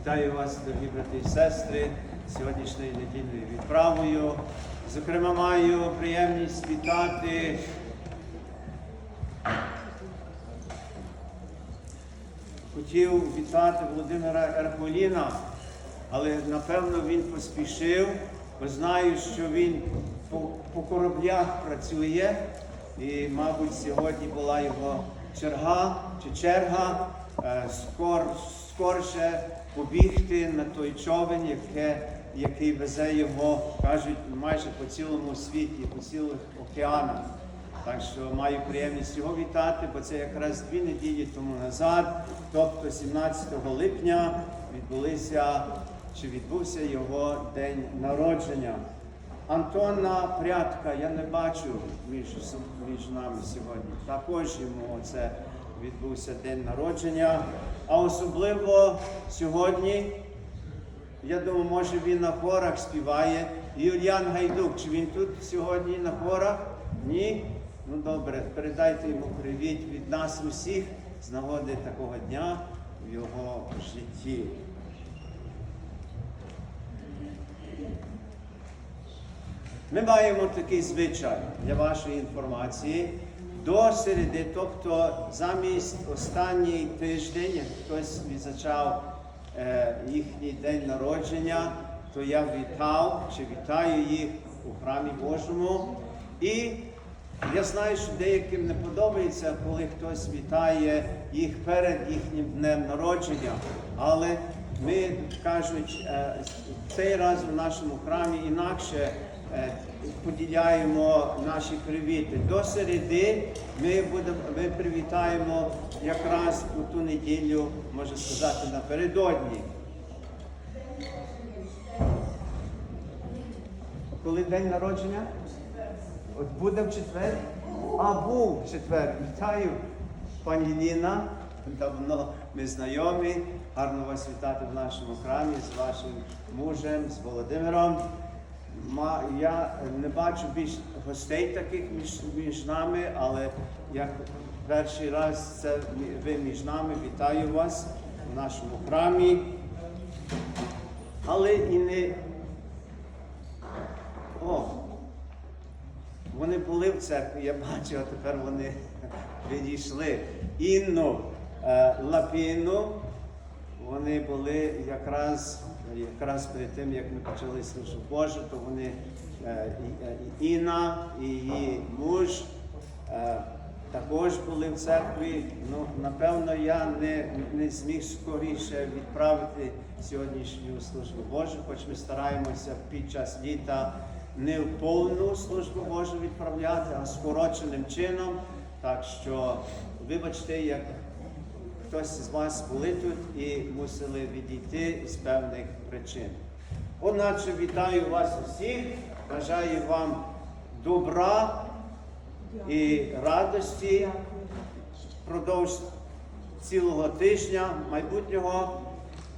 Вітаю вас, дорогі брати і сестри, сьогоднішньою недільною відправою. Зокрема, маю приємність вітати хотів вітати Володимира Ерполіна, але напевно він поспішив, бо знаю, що він по, по кораблях працює, і, мабуть, сьогодні була його черга чи черга е, скор, скорше побігти на той човен, яке, який везе його, кажуть, майже по цілому світі, по цілих океанах. Так що маю приємність його вітати, бо це якраз дві неділі тому назад, тобто 17 липня, відбулися чи відбувся його день народження. Антона Прядка я не бачу між, між нами сьогодні. Також йому це відбувся день народження. А особливо сьогодні, я думаю, може він на хорах співає. Юліан Гайдук, чи він тут сьогодні на хорах? Ні? Ну добре, передайте йому привіт від нас усіх з нагоди такого дня в його житті. Ми маємо такий звичай для вашої інформації. До середи, тобто замість останній тиждень, як хтось відзначав е, їхній день народження, то я вітав чи вітаю їх у храмі Божому. І я знаю, що деяким не подобається, коли хтось вітає їх перед їхнім днем народження. Але ми кажуть, цей раз у нашому храмі інакше поділяємо наші привіти. До середи ми будемо ми привітаємо якраз у ту неділю, можна сказати, напередодні. Коли день народження? От буде в четвер? А був в четвер. Вітаю, пані Ліна. Давно ми знайомі. Гарно вас вітати в нашому храмі з вашим мужем, з Володимиром. Я не бачу більш гостей таких між, між нами, але як перший раз це ви між нами. Вітаю вас в нашому храмі. Але і не. О, вони були в церкві, я бачу, а тепер вони відійшли. Інну е, Лапіну, вони були якраз, якраз перед тим, як ми почали службу Божу, то вони е, і- е, Інна і її муж е, також були в церкві. Ну, напевно, я не, не зміг скоріше відправити сьогоднішню службу Божу, хоч ми стараємося під час літа не в повну службу Божу відправляти, а скороченим чином. Так що, вибачте, як хтось з вас були тут і мусили відійти з певних причин. Одначе вітаю вас усіх, бажаю вам добра і радості впродовж цілого тижня майбутнього.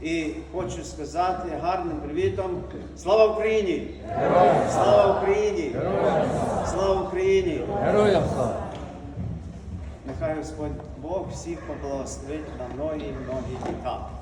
І хочу сказати гарним привітом. Слава Україні! Слава Україні! Слава Україні! Героям слава! Нехай Господь Бог всіх поблагословить на многі многі літа.